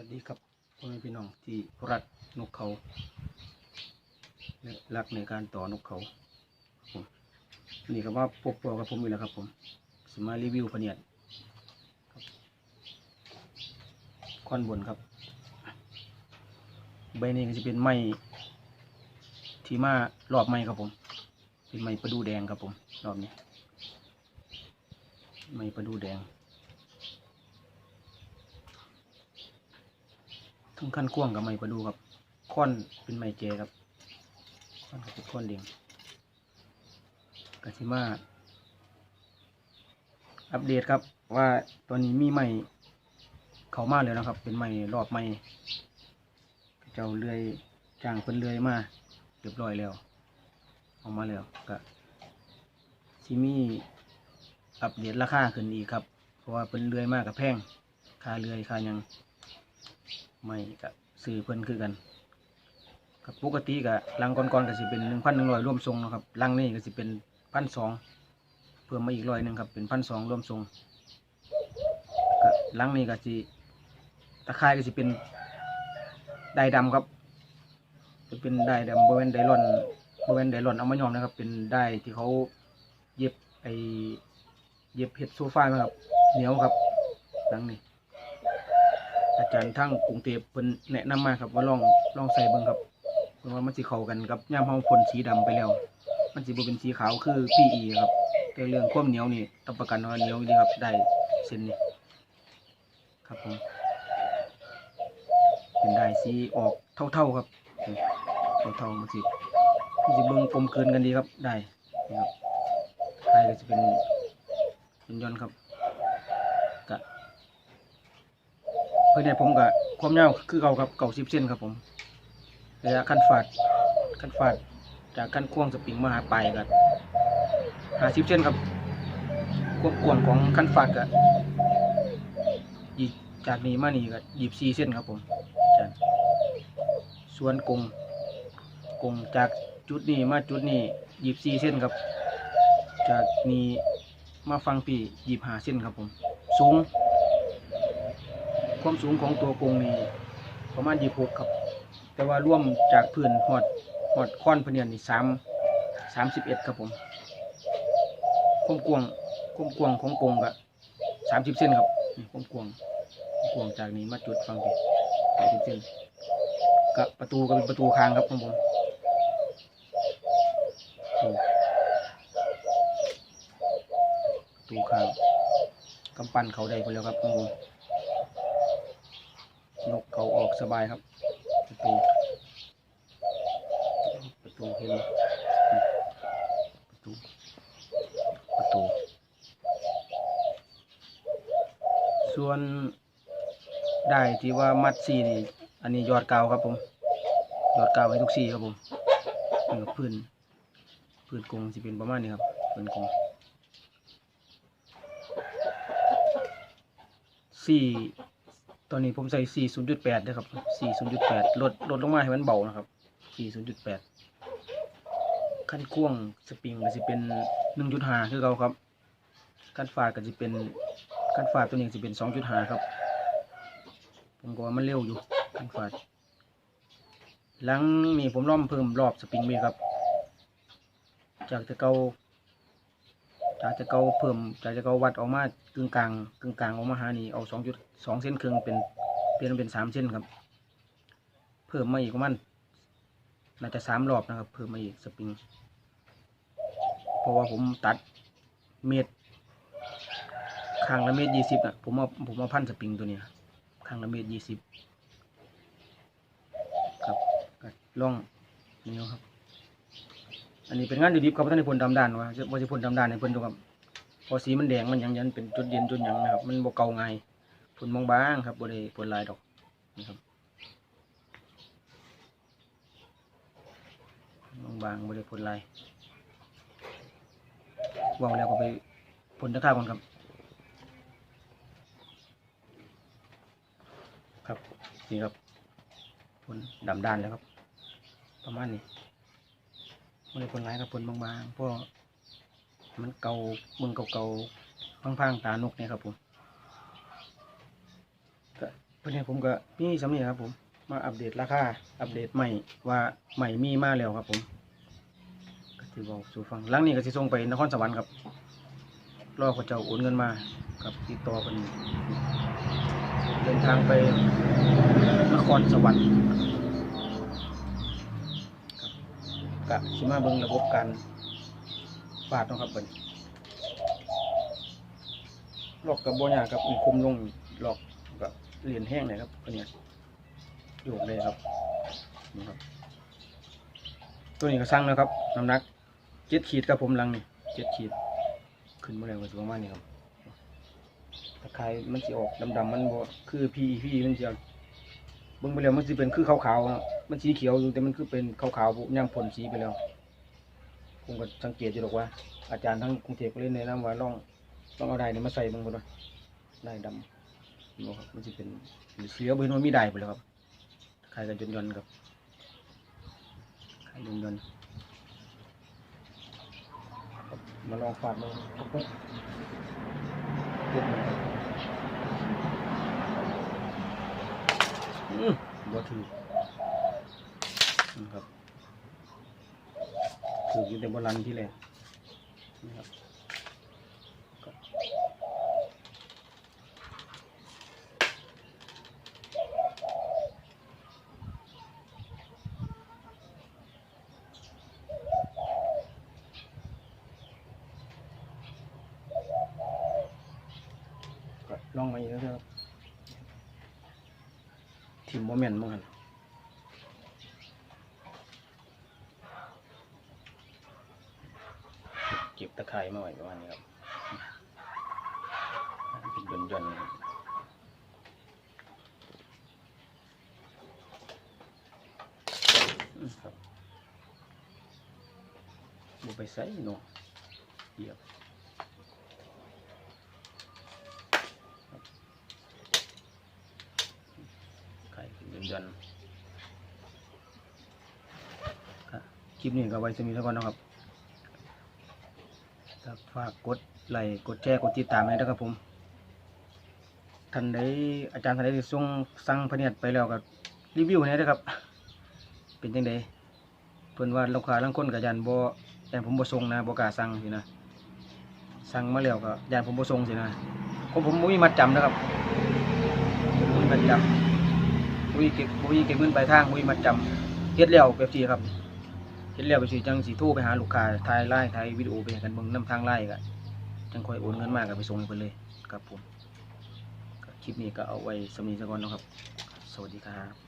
วัสดีครับพ่อแม่พี่น้องที่รักนกเขาและรักในการต่อนกเขาครับผมนี่ก็ว่าพบตัวกับผมอีกแล้วครับ ผมสมารีวิวพะเนียดคค่อนบนครับ ใบนี้ก็จะเป็นไม้ที่มารอบไม้ครับผม เป็นไม้ประดูแดงครับผม รอบนี้ไม้ประดูแดง ทั้งขั้นกว้างกับไม้ประดูครับค่อนเป็นไม้เจครับค่อนกับเป็นค่อนเลียงกสิมาอัปเดตครับว่าตอนนี้มีไม้เขามาแล้วนะครับ เป็นไม้รอบไม้เจ้าเลื่อยจ้างเพิ่นเลื่อยมาเรียบร้อยแล้วออกมาแล้วก็สิมีอัปเดตราคาขึ้นอีกครับ เพราะว่าเพิ่นเลื่อยมากกับแพงค่าเลื่อยค่ายัง ไม่กับซื้อเพิ่นคือกันกับปกติกับลังก่อนๆก็สิเป็นหนึ่งพันหนึ่งร้อยรวมทรงนะครับลังนี่ก็สิเป็นพันสองเพิ่มมาอีกร้อยหนึ่งครับเป็นพันสองรวมทรงก็ลังนี่ก็สิตะไคร่ก็สิเป็นได้ดำครับ จะเป็นได้ดำบริเวณไดรอนบริเวณไดรอนเอามายอมนะครับ เป็นได้ที่เขาเย็บไอเย็บเห็ดโซฟามาครับเหนียวครับลังนี่ อาจารย์ทั้งกรุงเทพเพิ่นแนะนำมาครับว่าลองลองใส่เบิ่งครับเพราะว่ามันสิเข้ากันกับย่ามเฮาพ่นสีดำไปแล้ว มันสิบ่เป็นสีขาวคือ PE ครับ แต่เรื่องความเหนียวนี่รับประกันว่าเหนียวดีครับได้เส้นนี้ครับผมเป็นได้สีออกเท่าๆครับเท่าๆมันสิมันสิเบิ่งกลมกลืนกันดีครับได้นี่ครับได้ก็จะเป็นเป็นยนต์ครับกะ เพื่อนเนี่ยผมกับความยาวคือเก่าครับเก่าสิบเส้นครับผมระยะขั้นฟาดขั้นฟาดจากขั้นควงสปริงมาหาปลายกันหาสิบเส้นครับควบกวางของขั้นฟาดกับยีจากนี้มานี่ก็ยีบสี่เส้นครับผมจารย์ส่วนกงกงจากจุดนี้มาจุดนี้ยีบสี่เส้นครับ จากนี้มาฟังปียีบหาเส้นครับผมสูง ความสูงของตัวกรงนี่ประมาณยี่หกครับ แต่ว่าร่วมจากพื้นหอดหอดค้อนพเนียนนี่สามสามสิบเอ็ดครับผมความกว้างความกว้างของกรงก็สามสิบเซนครับนี่ความกว้างความกว้างจากนี้มาจุดฟังดิสามสิบเซนกับประตูก็เป็นประตูคางครับของผมประตูคางกำปั้นเขาได้ไปแล้วครับของผม นกเขาออกสบายครับ ประตู ประตูเห็นไหมประตู ประตู ส่วนได้ที่ว่ามัดซีนี่ อันนี้ยอดเกาครับผม ยอดเกาวให้ทุกซีครับผมนี่กับพื้น พื้นกรงสิเป็นประมาณนี้ครับ พื้นกรงสี่ ตอนนี้ผมใส่ 40.8นะครับ 40.8 ลดลดลงมาให้มันเบานะครับ 40.8 ขั้นกว้างสปริงก็จะเป็น 1.5 คือเขาครับ ขั้นฟาดก็จะเป็น ขั้นฟาดตัวนี้จะเป็น 2.5 ครับ ผมก็ว่ามันเร็วอยู่ ขั้นฟาดหลังนี้ผมล่อมเพิ่มรอบสปริงไปครับ จากจะเกา จากจะเกาเพิ่มจากจะเกาวัดออกมากึ่งกลางกึ่งกลางออกมาหานี่เอาสองจุดสองเส้นครึ่งเป็นเปลี่ยนเป็นสามเส้นครับ เพิ่มมาอีกประมาณน่าจะสามรอบนะครับ เพิ่มมาอีกสปริงเพราะว่าผมตัดเมตรข้างละเมตรยี่สิบอะผมเอาผมเอาพันสปริงตัวเนี้ยข้างละเมตรยี่สิบครับล่องนี่ครับ อันนี้เป็นงานดิบๆครับท่านในพลดำด้านว่าจะว่าจะพลดำด้านในพิ่นดูครับพอสีมันแดงมันยังยันเป็นจุดเด่นจุดหยังนะครับ มันบ่เก่าไงายพลบางๆครับบ่ได้พลลายดอกนี่ครับบางๆบ่ได้พลลายว่าวแล้วก็ไปพลตะข้าก่อนครับ ครับนี่ครับพลดำด้านแล้วครับ ประมาณนี้ มันเลยผลร้ายกับผลบางๆเพราะมันเก่ามืองเก่าๆพังๆตานกเนี่ยครับผมก็วันนี้ผมก็มีสำเนียครับผมมาอัปเดตราคาอัปเดตใหม่ว่าใหม่มีมาแล้วครับผมก็ถือบอกสู่ฟังหลังนี้ก็สิส่งไปนครสวรรค์ครับรอเขาเจ้าโอนเงินมากับติดต่อกันเดินทางไปนครสวรรค์ กะสิมาเบิ่งระบบการปาดเนาะครับเพิ่นลอกกับบ่ยากครับมีคุมลงลอกกับเหรียญแห้งเลยครับอันเนี้ยโยกเลยครับนี่ครับ ตัวนี้ก็สั่งแล้วครับน้ำหนักเจ็ดขีดครับผมลังนี่เจ็ดขีด ขึ้นมาแล้วก็สิประมาณนี้ครับตะไคร้มันสิออกดำๆมันบ่คือพีพีมันจะเบิ่งไปแล้วมันสิเป็นคือขาวๆนะ มันสีเขียวอยู่แต่มันคือเป็นขาวๆบุย่างผลสีไปแล้วผมก็สังเกตอยู่หรอกว่า อาจารย์ทั้งกรุงเทพก็เล่นแนะนำว่าลองลองเอาได้นี่มาใส่เบิ่งบ่ด้วยได้ดำบ่ครับมันสิเป็นเสียบ่เห็นว่ามีได้ไปแล้วครับตะไครกันจนยนครับไข่ยนยนมาลองฝาดมเด็ดมันครับอืมบ่ถือ นะครับถูกอยู่แต่โบราณที่แรกนะครับลองมาอีกแล้วครับทีมโมเมนต์มั้งครับ เก็บ ตะไคร้มาไว้ประมาณนี้ครับเป็นย่อนๆครับบไปใส่เนาะเดี๋ยวไข่เป็นย่อนย่อนคลิปนี้ก็ไว้จะมีเท่ากันนะครับ ครับฝากกดไลค์กดแชร์กดติดตามให้ด้วยครับผมท่านใดอาจารย์ท่านใดที่ส่งสั่งพะเนียดไปแล้วก็รีวิวให้ด้วยครับ เป็นจังไดเพิ่นว่าลูกค้าลางคนก็ยันบ่ยันผมบ่ส่งนะบ่กล้าสั่งสินะสั่งมาแล้วก็ยันผมบ่ส่งสินะผมผมบ่มีมัดจำนะครับบ่มีมัดจำบ่มีเก็บบ่มีเก็บเงินปลายทางบ่มีมัดจำเฮ็ดแล้วแบบนี้ครับ เห็นแล้วไปสิจังสิโทรไปหาลูกค้าถ่ายไลน์ถ่ายวิดีโอไปให้กันเบิ่งนำทางไลน์ก็จังค่อยโอนเงินมาก็ไปส่งให้เพิ่นเลยครับผมคลิปนี้ก็เอาไว้สำนีสัก่อนนะครับ สวัสดีครับ